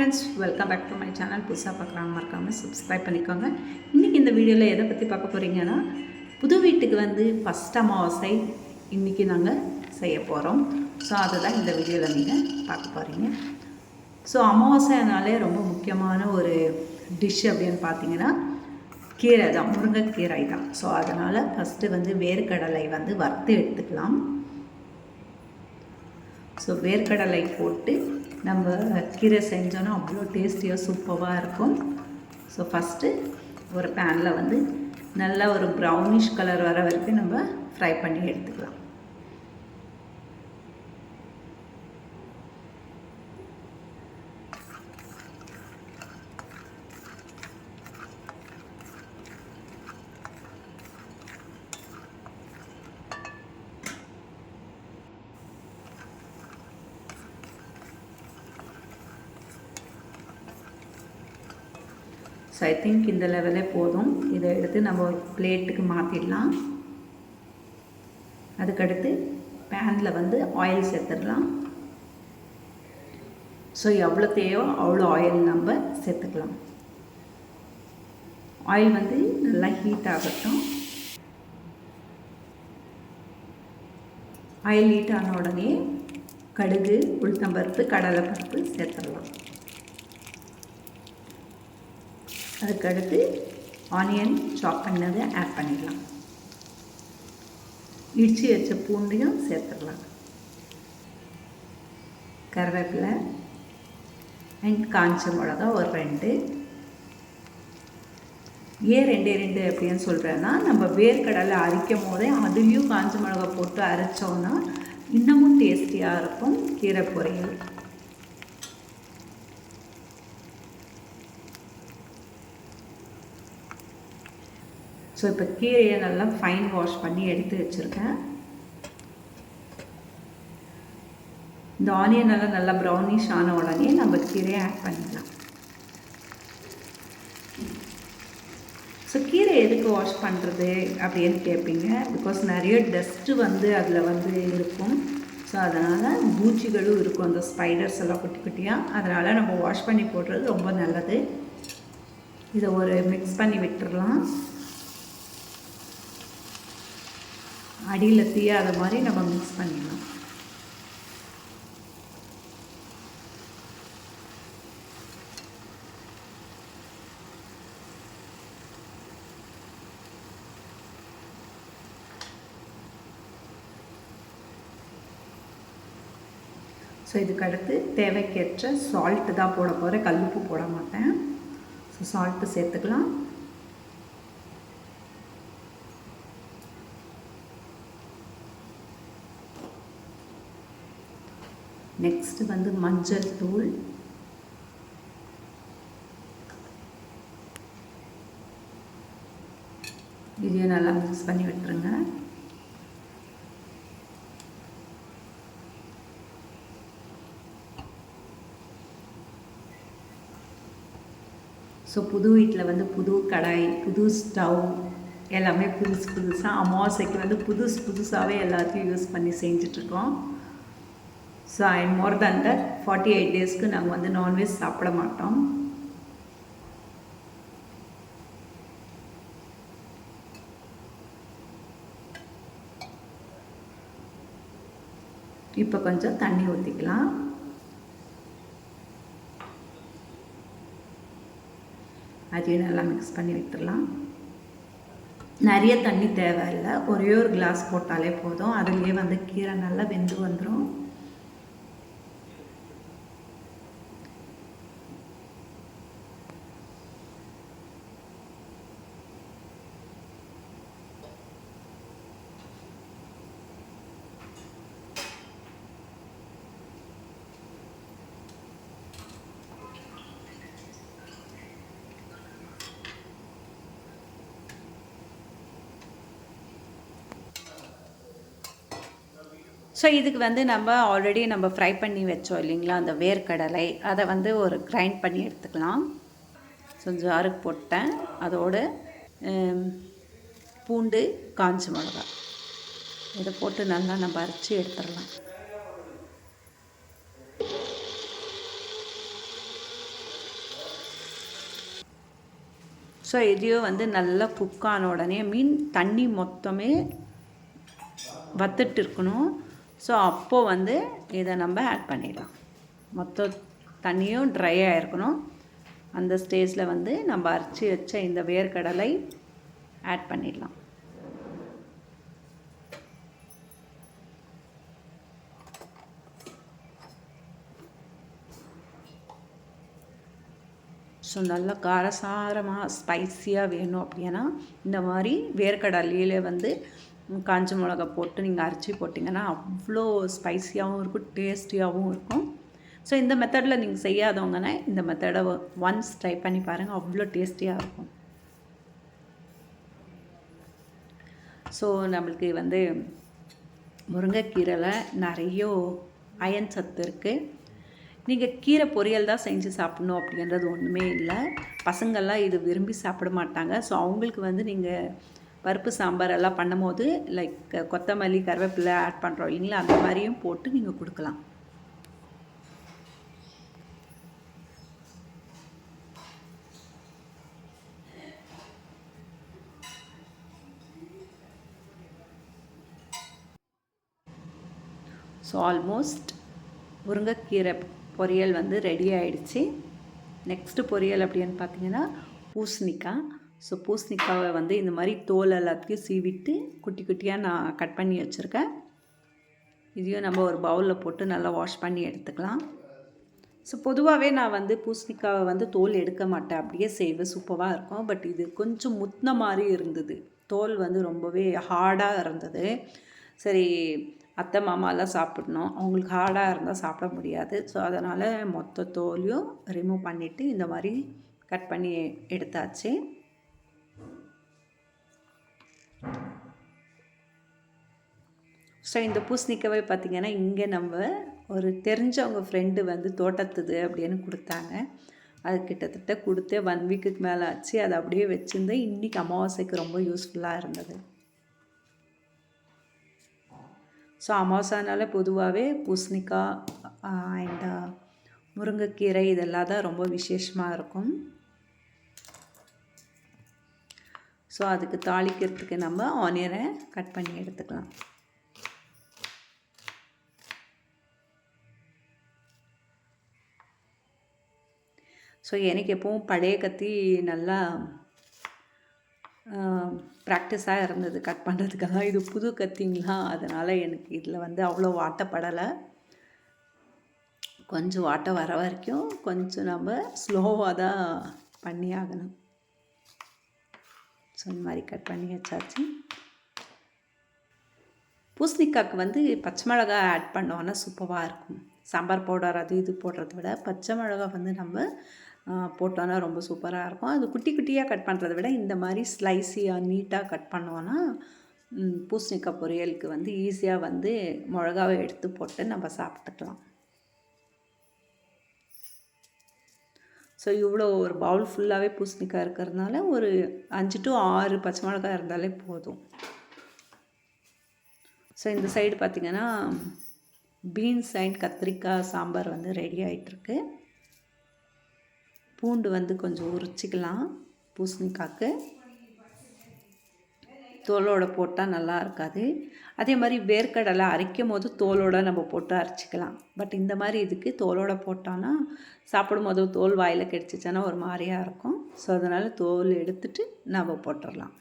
Friends welcome back to my channel புதுசாக பார்க்குறாங்க மறக்காமல் சப்ஸ்கிரைப் பண்ணிக்கோங்க. இன்றைக்கி இந்த வீடியோவில் எதை பற்றி பார்க்க போகிறீங்கன்னா புது வீட்டுக்கு வந்து ஃபஸ்ட் அமாவாசை இன்றைக்கி நாங்கள் செய்ய போகிறோம் ஸோ அதை தான் இந்த வீடியோவில் நீங்கள் பார்க்க போகிறீங்க ஸோ அமாவாசைனாலே ரொம்ப முக்கியமான ஒரு டிஷ் அப்படின்னு பார்த்தீங்கன்னா கீரை தான் முருங்கைக்கீரை தான். ஸோ அதனால் ஃபஸ்ட்டு வந்து வேர்க்கடலை வந்து வறுத்து எடுத்துக்கலாம். ஸோ வேர்க்கடலை போட்டு நம்ம கீரை செஞ்சோன்னா அவ்வளோ டேஸ்டியாக சூப்பராக இருக்கும். ஸோ ஃபஸ்ட்டு ஒரு பேனில் வந்து நல்லா ஒரு ப்ரௌனிஷ் கலர் வர வரைக்கும் நம்ம ஃப்ரை பண்ணி எடுத்துக்கலாம். ஸோ ஐ திங்க் இந்த லெவலே போதும். இதை எடுத்து நம்ம ஒரு பிளேட்டுக்கு மாற்றிடலாம் அதுக்கடுத்து பேனில் வந்து ஆயில் சேர்த்துடலாம். ஸோ எவ்வளோ தேவையோ அவ்வளோ ஆயில் நம்ம சேர்த்துக்கலாம். ஆயில் வந்து நல்லா ஹீட் ஆகட்டும். ஆயில் ஹீட் ஆன உடனே கடுகு உளுத்தம்பருப்பு கடலைப்பருப்பு சேர்த்துடலாம். அதுக்கடுத்து ஆனியன் சாப் பண்ணதை ஆட் பண்ணிடலாம். இடித்து வச்ச பூண்டையும் சேர்த்துடலாம். கருவேப்பிலை அண்ட் காஞ்ச மிளகா ஒரு ரெண்டு. ஏன் ரெண்டே ரெண்டு அப்படின்னு சொல்கிறேன்னா நம்ம வேர்க்கடலை அரைக்கும் போதே அதுலேயும் காஞ்ச மிளகா போட்டு அரைச்சோன்னா இன்னமும் டேஸ்டியாக இருக்கும் கீரை பொரியல். ஸோ இப்போ கீரையை நல்லா ஃபைன் வாஷ் பண்ணி எடுத்து வச்சுருக்கேன். இந்த ஆனியன் நல்லா நல்லா ப்ரௌனிஷ் ஆன உடனே நம்ம கீரையை ஆட் பண்ணிக்கலாம். ஸோ கீரை எதுக்கு வாஷ் பண்ணுறது அப்படின்னு கேட்பீங்க பிகாஸ் நிறைய டஸ்ட்டு வந்து அதில் வந்து இருக்கும். ஸோ அதனால் பூச்சிகளும் இருக்கும். அந்த ஸ்பைடர்ஸ் எல்லாம் குட்டி குட்டியாக அதனால் நம்ம வாஷ் பண்ணி போடுறது ரொம்ப நல்லது. இதை ஒரு மிக்ஸ் பண்ணி விட்டுடலாம் அடியில் தீயாத மாதிரி நம்ம மிக்ஸ் பண்ணிடலாம். ஸோ இதுக்கு அடுத்து தேவைக்கேற்ற சால்ட்டு தான் போட போகிறேன் கல்லுப்பு போட மாட்டேன். ஸோ சால்ட்டு சேர்த்துக்கலாம். நெக்ஸ்ட் வந்து மஞ்சள் தூள். இதையும் நல்லா மிக்ஸ் பண்ணி விட்டுருங்க. ஸோ புது வீட்டில் வந்து புது கடாய் புது ஸ்டவ் எல்லாமே புதுசு புதுசாக அமாவாசைக்கு வந்து புதுசு புதுசாகவே எல்லாத்தையும் யூஸ் பண்ணி செஞ்சிட்ருக்கோம் so I more than that forty eight டேஸ்க்கு நாங்கள் வந்து நான்வெஜ் சாப்பிட மாட்டோம். இப்போ கொஞ்சம் தண்ணி ஊற்றிக்கலாம் அதையும் நல்லா மிக்ஸ் பண்ணி விட்டுடலாம் நிறைய தண்ணி தேவையில்லை. ஒரே ஒரு கிளாஸ் போட்டாலே போதும். அதுலேயே வந்து கீரை நல்லா வெந்து வந்துடும் ஸோ இதுக்கு வந்து நம்ம ஆல்ரெடி நம்ம ஃப்ரை பண்ணி வச்சோம் இல்லைங்களா? அந்த வேர்க்கடலை. அதை வந்து ஒரு கிரைண்ட் பண்ணி எடுத்துக்கலாம். ஸோ ஜாருக்கு போட்டேன். அதோடு பூண்டு காஞ்சி மிளகா. இதை போட்டு நல்லா நம்ம அரைச்சி எடுத்துடலாம். ஸோ இதையோ வந்து நல்லா குக்கான உடனே மீன் தண்ணி மொத்தமே வத்துட்டு இருக்கணும். ஸோ அப்போது வந்து இதை நம்ம ஆட் பண்ணிடலாம். மொத்த தண்ணியும் ட்ரை ஆகிருக்கணும் அந்த ஸ்டேஜில் வந்து நம்ம அரைச்சி வச்ச இந்த வேர்க்கடலை ஆட் பண்ணிடலாம். ஸோ நல்லா காரசாரமாக ஸ்பைஸியாக வேணும் அப்படின்னா இந்த மாதிரி வேர்க்கடலையில் வந்து காஞ்ச மிளகா போட்டு நீங்கள் அரைச்சி போட்டிங்கன்னா அவ்வளோ ஸ்பைஸியாகவும் இருக்கும் டேஸ்டியாகவும் இருக்கும். ஸோ இந்த மெத்தடில் நீங்கள் செய்யாதவங்கன்னா இந்த மெத்தடை ஒன்ஸ் ட்ரை பண்ணி பாருங்கள் அவ்வளோ டேஸ்டியாக இருக்கும். ஸோ நம்மளுக்கு வந்து முருங்கைக்கீரையில் நிறைய அயன் சத்து இருக்குது நீங்கள் கீரை பொரியல் தான் செஞ்சு சாப்பிட்ணும் அப்படின்றது ஒன்றுமே இல்லை. பசங்கள்லாம் இது விரும்பி சாப்பிட மாட்டாங்க. ஸோ அவங்களுக்கு வந்து நீங்கள் பருப்பு சாம்பார் எல்லாம் பண்ணும்போது லைக் கொத்தமல்லி கருவேப்பிலை ஆட் பண்ணுறோம் இல்லைங்களா? அந்த மாதிரியும் போட்டு நீங்கள் கொடுக்கலாம். ஸோ ஆல்மோஸ்ட் முருங்கைக்கீரை பொரியல் வந்து ரெடி ஆயிடுச்சு. நெக்ஸ்ட்டு பொரியல் அப்படின்னு பார்த்தீங்கன்னா பூசணிக்காய். ஸோ பூசணிக்காவை வந்து இந்த மாதிரி தோல் எல்லாத்தையும் சீவிட்டு குட்டி குட்டியாக நான் கட் பண்ணி வச்சுருக்கேன். இதையும் நம்ம ஒரு பவுலில் போட்டு நல்லா வாஷ் பண்ணி எடுத்துக்கலாம். ஸோ பொதுவாகவே நான் வந்து பூசணிக்காவை வந்து தோல் எடுக்க மாட்டேன். அப்படியே செய்வேன் சூப்பராக இருக்கும். பட் இது கொஞ்சம் முத்தின மாதிரி இருந்தது. தோல் வந்து ரொம்பவே ஹார்டாக இருந்தது. சரி அத்தை மாமாலாம் சாப்பிடணும். அவங்களுக்கு ஹார்டாக இருந்தால் சாப்பிட முடியாது. ஸோ அதனால் மொத்த தோலையும் ரிமூவ் பண்ணிவிட்டு இந்த மாதிரி கட் பண்ணி எடுத்தாச்சு. ஸோ இந்த பூசணிக்காவே பார்த்திங்கன்னா இங்கே நம்ம ஒரு தெரிஞ்சவங்க ஃப்ரெண்டு வந்து தோட்டத்துது அப்படின்னு கொடுத்தாங்க. அது கிட்டத்தட்ட கொடுத்து ஒன் வீக்குக்கு மேலே ஆச்சு. அதை அப்படியே வச்சுருந்தேன் இன்றைக்கி அமாவாசைக்கு ரொம்ப யூஸ்ஃபுல்லாக இருந்தது. ஸோ அமாவாசைனால பொதுவாகவே பூசணிக்காய் அண்ட் முருங்கைக்கீரை இதெல்லாம் தான் ரொம்ப விசேஷமாக இருக்கும். ஸோ அதுக்கு தாளிக்கிறதுக்கு நம்ம ஆனியனை கட் பண்ணி எடுத்துக்கலாம். ஸோ எனக்கு எப்பவும் பழைய கத்தி நல்லா ப்ராக்டிஸாக இருந்தது. கட் பண்ணுறதுக்காக இது புது கத்திங்களா? அதனால் எனக்கு இதில் வந்து அவ்வளோ வாட்டப்படலை கொஞ்சம் வாட்டை வர வரைக்கும் கொஞ்சம் நம்ம ஸ்லோவாக தான் பண்ணி ஆகணும். ஸோ இந்த மாதிரி கட் பண்ணி வச்சாச்சு. பூசணிக்காய்க்கு வந்து பச்சை மிளகா ஆட் பண்ணோன்னா சூப்பராக இருக்கும். சாம்பார் பவுடர் அது இது போடுறத விட பச்சை மிளகா வந்து நம்ம போட்டோன்னா ரொம்ப சூப்பராக இருக்கும். அது குட்டி குட்டியாக கட் பண்ணுறத விட இந்த மாதிரி ஸ்லைஸியாக நீட்டாக கட் பண்ணோன்னா பூசணிக்காய் பொரியலுக்கு வந்து ஈஸியாக வந்து மிளகாவை எடுத்து போட்டு நம்ம சாப்பிட்டுக்கலாம். ஸோ இவ்வளோ ஒரு பவுல் ஃபுல்லாகவே பூசணிக்காய் இருக்கிறதுனால ஒரு அஞ்சு டு ஆறு பச்சை மிளகாய் இருந்தாலே போதும். ஸோ இந்த சைடு பார்த்திங்கன்னா பீன்ஸ் அண்ட் கத்திரிக்காய் சாம்பார் வந்து ரெடி ஆகிட்டுருக்கு பூண்டு வந்து கொஞ்சம் உரிச்சிக்கலாம் பூசணிக்காய்க்கு தோலோடு போட்டால் நல்லா இருக்காது. அதே மாதிரி வேர்க்கடலை அரைக்கும் போது தோலோடு நம்ம போட்டு அரைச்சிக்கலாம். பட் இந்த மாதிரி இதுக்கு தோலோடு போட்டோன்னா சாப்பிடும் போது தோல் வாயில் கிடச்சிச்சின்னா ஒரு மாதிரியாக இருக்கும். ஸோ அதனால் தோல் எடுத்துட்டு நம்ம போட்டுடலாம்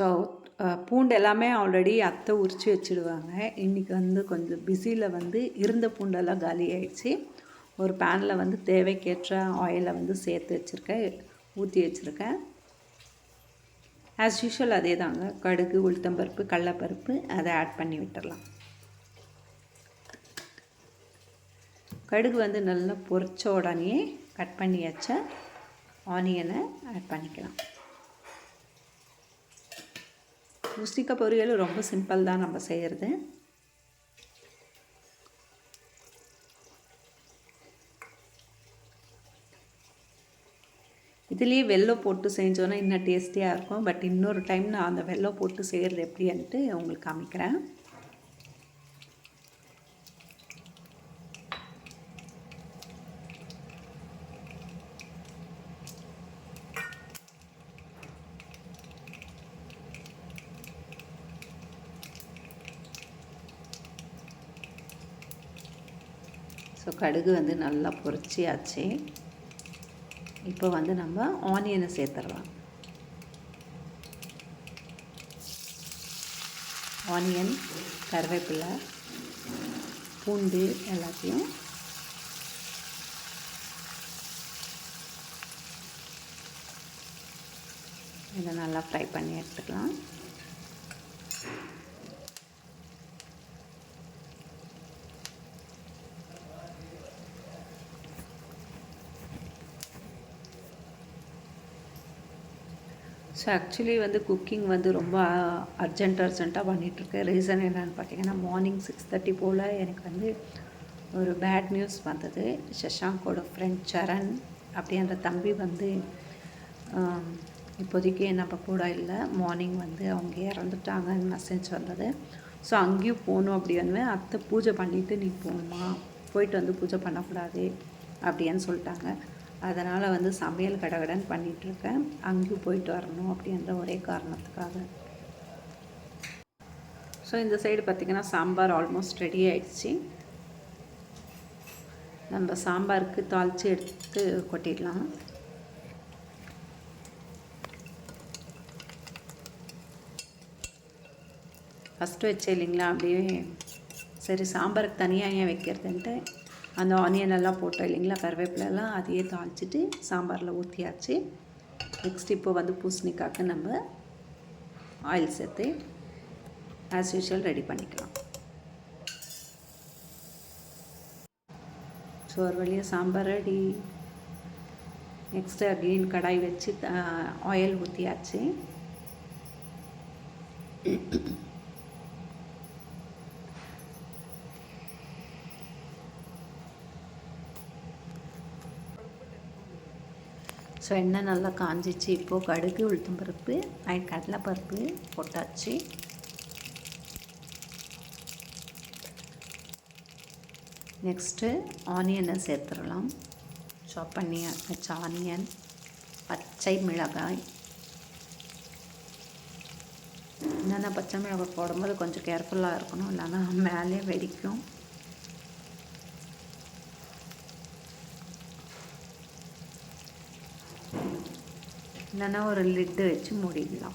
ஸோ பூண்டு எல்லாமே ஆல்ரெடி அத்தை உரித்து வச்சுடுவாங்க. இன்றைக்கி வந்து கொஞ்சம் பிஸியில் வந்து இருந்த பூண்டெல்லாம் காலி ஆயிடுச்சு. ஒரு பேனில் வந்து தேவைக்கேற்ற ஆயிலை வந்து சேர்த்து வச்சுருக்கேன். ஊற்றி வச்சுருக்கேன். ஆஸ் யூஷுவல் அதே தாங்க கடுகு உளுத்தம்பருப்பு கடலப்பருப்பு அதை ஆட் பண்ணி விட்டுடலாம் கடுகு வந்து நல்லா பொரிச்ச உடனே கட் பண்ணி வச்ச ஆனியனை ஆட் பண்ணிக்கலாம். பூசணிக்காய் பொரியல் ரொம்ப சிம்பிள் தான் நம்ம செய்கிறது இதுலேயே வெல்லம் போட்டு செஞ்சோன்னா இன்னும் டேஸ்டியாக இருக்கும். பட் இன்னொரு டைம் நான் அந்த வெல்லம் போட்டு செய்கிறது எப்படின்ட்டு உங்களுக்கு காமிக்கிறேன். ஸோ கடுகு வந்து நல்லா பொரிச்சியாச்சு. இப்போ வந்து நம்ம ஆனியனை சேர்த்துடலாம். ஆனியன் கருவேப்பிலை பூண்டு எல்லாத்தையும் இதை நல்லா ஃப்ரை பண்ணி எடுத்துக்கலாம். ஸோ ஆக்சுவலி வந்து குக்கிங் வந்து ரொம்ப அர்ஜென்ட் அர்ஜென்ட்டாக பண்ணிகிட்ருக்கேன் ரீசன் என்னென்னு பார்த்தீங்கன்னா மார்னிங் சிக்ஸ் தேர்ட்டி போல் எனக்கு வந்து ஒரு பேட் நியூஸ் வந்தது. சஷாங்கோட ஃப்ரெண்ட் சரண் அப்படின்ற தம்பி வந்து இப்போதைக்கு நம்ம கூட இல்லை. மார்னிங் வந்து அவங்க இறந்துட்டாங்கன்னு மெசேஜ் வந்தது. ஸோ அங்கேயும் போகணும் அப்படின்னு அத்தை பூஜை பண்ணிவிட்டு நீ போகணுமா போயிட்டு வந்து பூஜை பண்ணக்கூடாது அப்படின்னு சொல்லிட்டாங்க. அதனால் வந்து சமையல் கடகடன் பண்ணிகிட்ருக்கேன் அங்கேயும் போயிட்டு வரணும். அப்படின்ற ஒரே காரணத்துக்காக. ஸோ இந்த சைடு பார்த்திங்கன்னா சாம்பார் ஆல்மோஸ்ட் ரெடி ஆகிடுச்சி நம்ம சாம்பாருக்கு தாளித்து எடுத்து கொட்டிடலாம். ஃபஸ்ட்டு வச்சே இல்லைங்களா? அப்படியே சரி சாம்பாருக்கு தனியாக ஏன் வைக்கிறதுன்ட்டு அந்த ஆனியன் எல்லாம் போட்டோம் இல்லைங்களா கருவேப்பிலெல்லாம் அதையே தாளிச்சிட்டு சாம்பாரில் ஊற்றியாச்சு நெக்ஸ்ட் இப்போ வந்து பூசணிக்காக்கு நம்ம ஆயில் சேர்த்து ஆஸ் யூஷுவல் ரெடி பண்ணிக்கலாம். ஸோ ஒரு வழியாக சாம்பார் ரெடி நெக்ஸ்ட்டு அகெயின் கடாய் வச்சு ஆயில் ஊற்றியாச்சு ஸோ எண்ணெய் நல்லா காஞ்சிச்சு. இப்போது கடுகு உளுத்தம் பருப்பு அண்ட் கடலைப்பருப்பு போட்டாச்சு. நெக்ஸ்ட்டு ஆனியனை சேர்த்துடலாம். சாப் பண்ணி வச்ச ஆனியன் பச்சை மிளகாய். என்னென்ன பச்சை மிளகாய் போடும்போது கொஞ்சம் கேர்ஃபுல்லாக இருக்கணும். இல்லைன்னா மேலே வெடிக்கும். இல்லைன்னா ஒரு லிட்டு வச்சு மூடிடலாம்.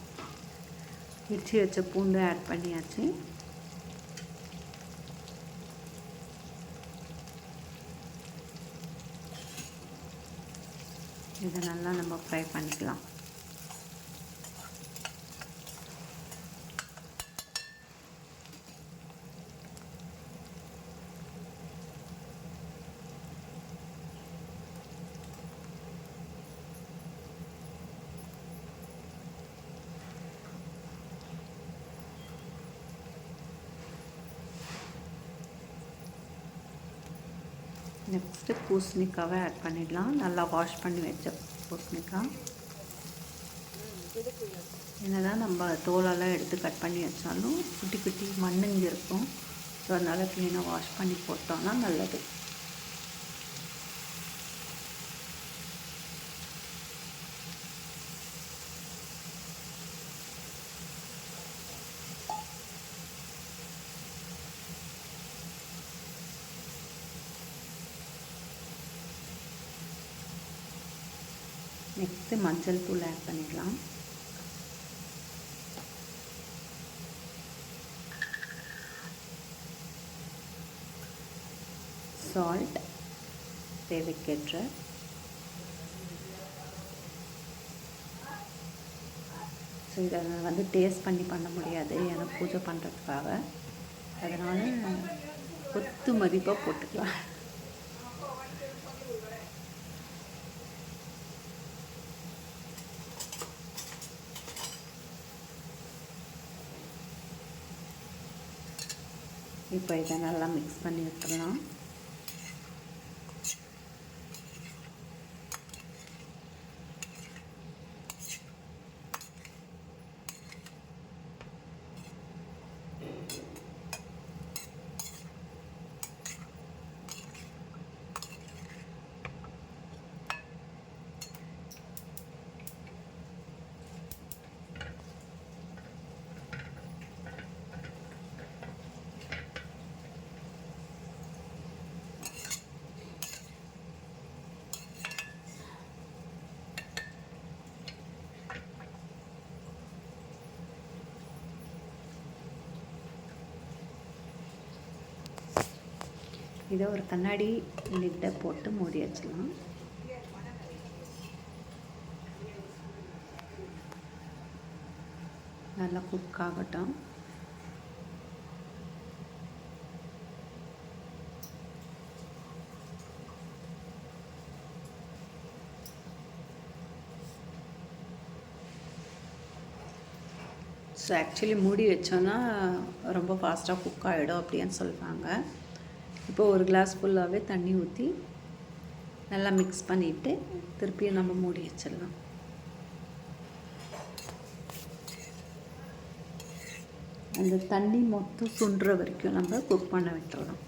இடிச்சு வச்ச பூண்டு ஆட் பண்ணியாச்சு. இதை நல்லா நம்ம ஃப்ரை பண்ணிக்கலாம். நெக்ஸ்ட்டு பூசணிக்காவை ஆட் பண்ணிடலாம். நல்லா வாஷ் பண்ணி வச்ச பூசணிக்காய். என்னதான் நம்ம தோலெல்லாம் எடுத்து கட் பண்ணி வச்சாலும் குட்டி குட்டி மண்ணுங்க இருக்கும். ஸோ அதனால் க்ளீனாக வாஷ் பண்ணி போட்டோம்னா நல்லது. நெக்ஸ்ட்டு மஞ்சள் தூள் ஆட் பண்ணிடலாம். சால்ட் தேவைக்கேற்ற. ஸோ இதை வந்து டேஸ்ட் பண்ணி பண்ண முடியாது. ஏன்னா பூஜை பண்ணுறதுக்காக அதனால் கொத்து மதிப்பாக போட்டுக்கலாம். இப்போ இதை நல்லா மிக்ஸ் பண்ணி விட்டுடலாம். இதை ஒரு கண்ணாடி லிட்டை போட்டு மூடி வச்சிடலாம். நல்லா குக் ஆகட்டும். ஸோ ஆக்சுவலி மூடி வச்சோன்னா ரொம்ப ஃபாஸ்ட்டாக குக் ஆகிடும் அப்படின்னு சொல்லுவாங்க இப்போ ஒரு கிளாஸ் ஃபுல்லாகவே தண்ணி ஊற்றி நல்லா மிக்ஸ் பண்ணிவிட்டு திருப்பியும் நம்ம மூடி வச்சிடலாம். அந்த தண்ணி மொத்தம் சுண்டுற வரைக்கும் நம்ம குக் பண்ண விட்டுறலாம்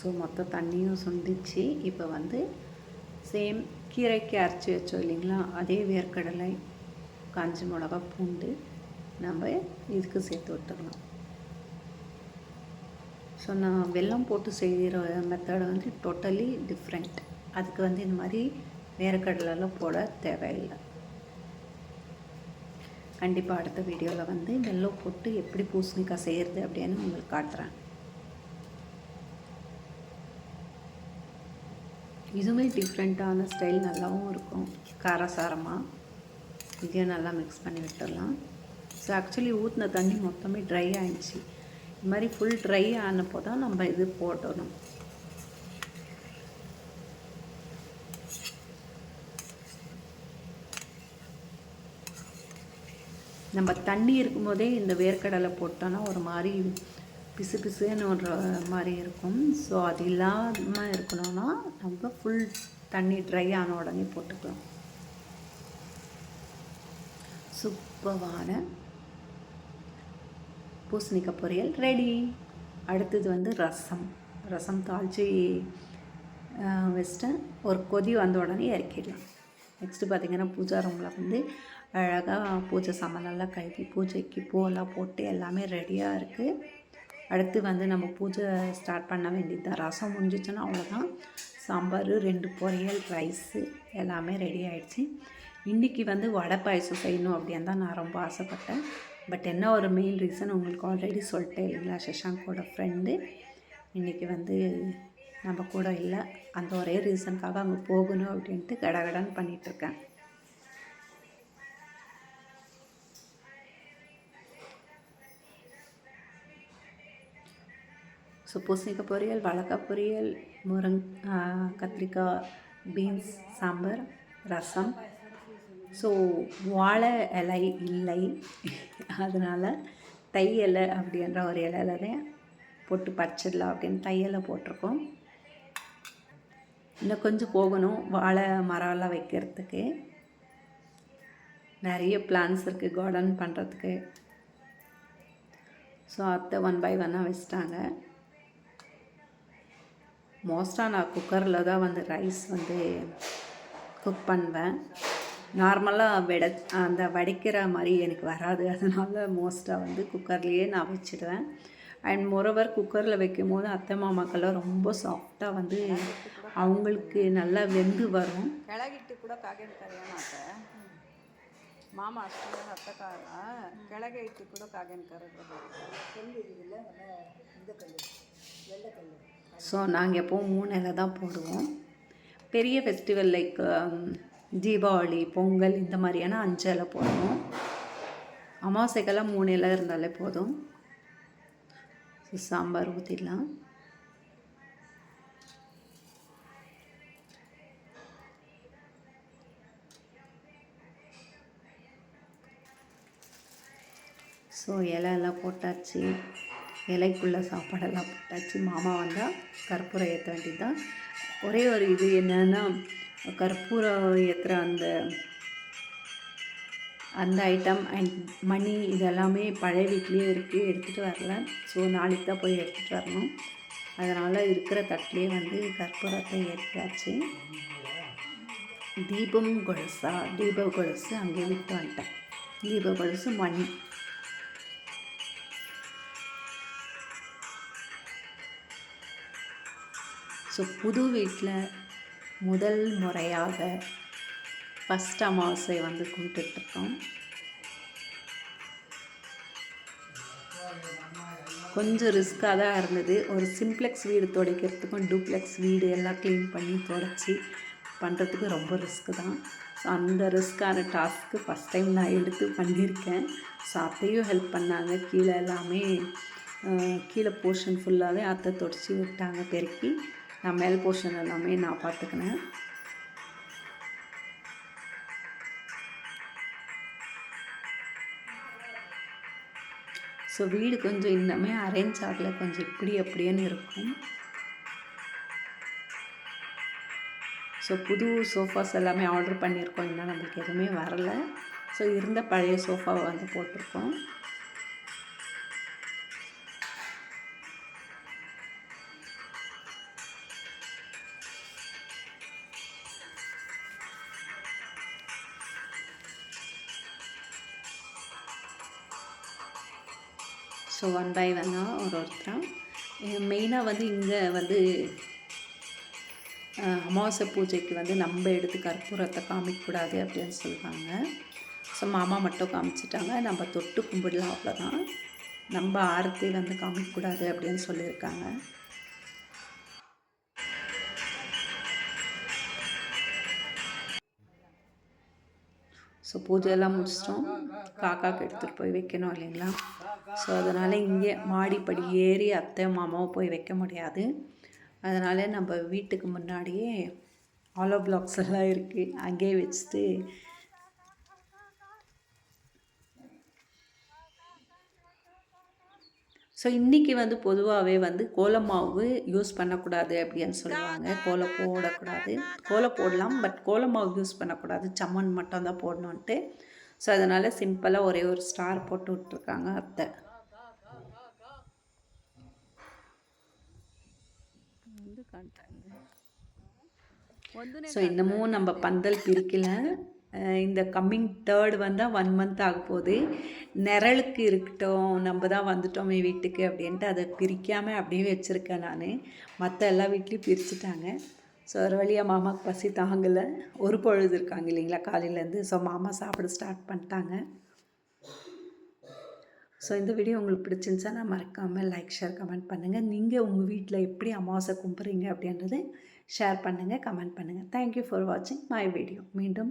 ஸோ மொத்த தண்ணியும் சுண்டிச்சு இப்போ வந்து சேம் கீரைக்கு அரைச்சி வச்சோம் இல்லைங்களா? அதே வேர்க்கடலை காஞ்சி மிளகா பூண்டு நம்ம இதுக்கு சேர்த்து விட்டுடலாம். ஸோ நான் வெல்லம் போட்டு செய்கிற மெத்தடை வந்து டோட்டலி டிஃப்ரெண்ட் அதுக்கு வந்து இந்த மாதிரி வேர்க்கடலெல்லாம் போட தேவையில்லை. கண்டிப்பாக அடுத்த வீடியோவில் வந்து வெல்லம் போட்டு எப்படி பூசணிக்காய் செய்கிறது அப்படின்னு உங்களுக்கு காட்டுறேன். இதுவுமே டிஃப்ரெண்ட்டான ஸ்டைல் நல்லாவும் இருக்கும். காரசாரமாக இதையும் நல்லா மிக்ஸ் பண்ணி விட்டுடலாம். ஸோ ஆக்சுவலி ஊற்றின தண்ணி மொத்தமே ட்ரை ஆகிடுச்சு இது மாதிரி ஃபுல் ட்ரை ஆனப்போ தான் நம்ம இது போடணும். நம்ம தண்ணி இருக்கும்போதே இந்த வேர்க்கடலை போட்டோன்னா ஒரு மாதிரி பிசு பிசுன்னு ஒரு மாதிரி இருக்கும். ஸோ அது இல்லாமல் இருக்கணும்னா நம்ம ஃபுல் தண்ணி ட்ரை ஆன உடனே போட்டுக்கலாம். சூப்பரான பூசணிக்காய் பொரியல் ரெடி அடுத்தது வந்து ரசம். ரசம் தாளித்து வச்சுட்டு ஒரு கொதி வந்த உடனே இறக்கிடலாம். நெக்ஸ்ட்டு பார்த்திங்கன்னா பூஜா ரூமில் வந்து அழகாக பூஜை சாமானெல்லாம் கழுவி பூஜைக்கு பூவெல்லாம் போட்டு எல்லாமே ரெடியாக இருக்குது அடுத்து வந்து நம்ம பூஜை ஸ்டார்ட் பண்ண வேண்டியது தான் ரசம் முடிஞ்சிச்சுன்னா அவ்வளோதான் சாம்பார் ரெண்டு பொரியல் ரைஸு எல்லாமே ரெடி ஆகிடுச்சு இன்றைக்கி வந்து வடை பாயசம் செய்யணும் அப்படின்னு தான் நான் ரொம்ப ஆசைப்பட்டேன். பட் என்ன ஒரு மெயின் ரீசன் உங்களுக்கு ஆல்ரெடி சொல்லிட்டேன் இல்லைங்களா? சஷாங்கோட ஃப்ரெண்டு இன்றைக்கி வந்து நம்ம கூட இல்லை. அந்த ஒரே ரீசனுக்காக அங்கே போகணும் அப்படின்ட்டு கடகடன்னு பண்ணிகிட்ருக்கேன் ஸோ பூசணிக்காய் பொரியல் வாழைக்காய் பொரியல் முருங் கத்திரிக்காய் பீன்ஸ் சாம்பார் ரசம். ஸோ வாழை இலை இல்லை. அதனால் தை இலை அப்படின்ற ஒரு இலையில தான் போட்டு பச்சிடலாம் அப்படின்னு தையலை போட்டிருக்கோம். இன்னும் கொஞ்சம் போகணும் வாழை மரம்லாம் வைக்கிறதுக்கு. நிறைய பிளான்ஸ் இருக்குது கார்டன் பண்ணுறதுக்கு ஸோ அத்தை ஒன் பை ஒன்னாக வச்சிட்டாங்க. மோஸ்ட்டாக நான் குக்கரில் தான் வந்து ரைஸ் வந்து குக் பண்ணுவேன். நார்மலாக வெட அந்த வடிக்கிற மாதிரி எனக்கு வராது. அதனால் மோஸ்ட்டாக வந்து குக்கர்லேயே நான் வச்சுடுவேன். அண்ட் மொரவர் குக்கரில் வைக்கும் போது அத்தை மாமாக்கெல்லாம் ரொம்ப சாஃப்டாக வந்து அவங்களுக்கு நல்லா வெந்து வரும். கிளகிட்டு கூட காக்கெட்டு கரையான மாமா அஷ்டம் அத்தை காரா? கிளகிட்டு கூட காக்கெட்டு கரை இந்த கல் வெள்ளை கல்லு. ஸோ நாங்கள் எப்போவும் மூணு இலை தான் போடுவோம். பெரிய festival like um, Deepavali Pongal இந்த மாதிரியான அஞ்சு இலை போடுவோம். அமாவாசைக்கெல்லாம் மூணு இலை இருந்தாலே போதும். சாம்பார் ஊற்றிடலாம் ஸோ இலை எல்லாம் போட்டாச்சு. இலைக்குள்ளே சாப்பாடெல்லாம் போட்டாச்சு. மாமா வந்தால் கற்பூரம் ஏற்ற வேண்டியது தான் ஒரே ஒரு இது என்னென்னா கற்பூரம் ஏற்றுற அந்த அந்த ஐட்டம் அண்ட் மணி இதெல்லாமே பழைய வீட்லேயே இருக்குது எடுத்துகிட்டு வரல. ஸோ நாளைக்கு தான் போய் எடுத்துகிட்டு வரணும். அதனால் இருக்கிற தட்டிலே வந்து கற்பூரத்தை ஏற்றாச்சு தீபம் கொலுசா தீப கொலுசு அங்கே விட்டு வந்துட்டேன். தீப கொலுசு மணி ஸோ புது வீட்டில் முதல் முறையாக ஃபஸ்ட் அமாவாசை வந்து கும்பிட்டுட்ருக்கோம். கொஞ்சம் ரிஸ்க்காக தான் இருந்தது. ஒரு சிம்ப்ளெக்ஸ் வீடு துடைக்கிறதுக்கும் டூப்ளெக்ஸ் வீடு எல்லாம் க்ளீன் பண்ணி துடைச்சி பண்ணுறதுக்கு ரொம்ப ரிஸ்க்கு தான். ஸோ அந்த ரிஸ்க்கான டாஸ்க்கு ஃபஸ்ட் டைம் நான் எடுத்து பண்ணியிருக்கேன். ஸோ அத்தையும் ஹெல்ப் பண்ணாங்க. கீழே எல்லாமே கீழே போர்ஷன் ஃபுல்லாகவே அத்தை தொடச்சி விட்டாங்க பெருக்கி. நான் மேல் போர்ஷன் எல்லாமே நான் பார்த்துக்கினேன் ஸோ வீடு கொஞ்சம் இன்னுமே அரேஞ்ச் ஆகல. கொஞ்சம் இப்படி அப்படியேன்னு இருக்கும். ஸோ புது சோஃபாஸ் எல்லாமே ஆர்டர் பண்ணியிருக்கோம். இன்னும் நம்மளுக்கு எதுவுமே வரலை. ஸோ இருந்த பழைய சோஃபாவை வந்து போட்டிருக்கோம். ஒன் பை ஒன்னாக ஒரு ஒருத்தராக மெயினாக வந்து இங்கே வந்து அமாவாசை பூஜைக்கு வந்து நம்ம எடுத்து கற்பூரத்தை காமிக்கக்கூடாது அப்படின்னு சொல்லுவாங்க ஸோ மாமா மட்டும் காமிச்சிட்டாங்க. நம்ம தொட்டு கும்பிடலாம் அவ்வளோதான் நம்ம ஆரத்தி வந்து காமிக்கக்கூடாது அப்படின்னு சொல்லியிருக்காங்க. ஸோ பூஜையெல்லாம் முடிச்சிட்டோம். காக்காவுக்கு எடுத்துகிட்டு போய் வைக்கணும் இல்லைங்களா? ஸோ அதனால் இங்கே மாடிப்படி ஏறி அத்தை மாமாவை போய் வைக்க முடியாது. அதனால் நம்ம வீட்டுக்கு முன்னாடியே ஆலோ பிளாக்ஸ் எல்லாம் இருக்குது அங்கேயே வச்சுட்டு ஸோ இன்றைக்கி வந்து பொதுவாகவே வந்து கோலமாவு யூஸ் பண்ணக்கூடாது அப்படின்னு சொல்லுவாங்க. கோலை போடக்கூடாது. கோலை போடலாம் பட் கோலமாவு யூஸ் பண்ணக்கூடாது. சம்மன் மட்டும்தான் போடணுன்ட்டு ஸோ அதனால் சிம்பிளாக ஒரே ஒரு ஸ்டார் போட்டு விட்ருக்காங்க அத்தை. ஸோ இன்னமும் நம்ம பந்தல் பிரிக்கலை. இந்த கம்மிங் தேர்ட் வந்தால் ஒன் மந்த் ஆக போகுது நிரலுக்கு இருக்கட்டும் நம்ம தான் வந்துட்டோமே வீட்டுக்கு அப்படின்ட்டு அதை பிரிக்காமல் அப்படியே வச்சுருக்கேன் நான். மற்ற எல்லா வீட்லேயும் பிரிச்சுட்டாங்க. ஸோ ஒரு வழியாக மாமாவுக்கு பசி தாங்கலை. ஒரு பொழுது இருக்காங்க இல்லைங்களா காலையிலேருந்து ஸோ மாமா சாப்பிட ஸ்டார்ட் பண்ணிட்டாங்க. ஸோ இந்த வீடியோ உங்களுக்கு பிடிச்சிருந்துச்சா நான் மறக்காமல் லைக் ஷேர் கமெண்ட் பண்ணுங்கள் நீங்கள் உங்கள் வீட்டில் எப்படி அமாவாசை கும்பிட்றீங்க அப்படின்றது ஷேர் பண்ணுங்கள் கமெண்ட் பண்ணுங்கள் தேங்க்யூ ஃபார் வாட்சிங் மை வீடியோ மீண்டும்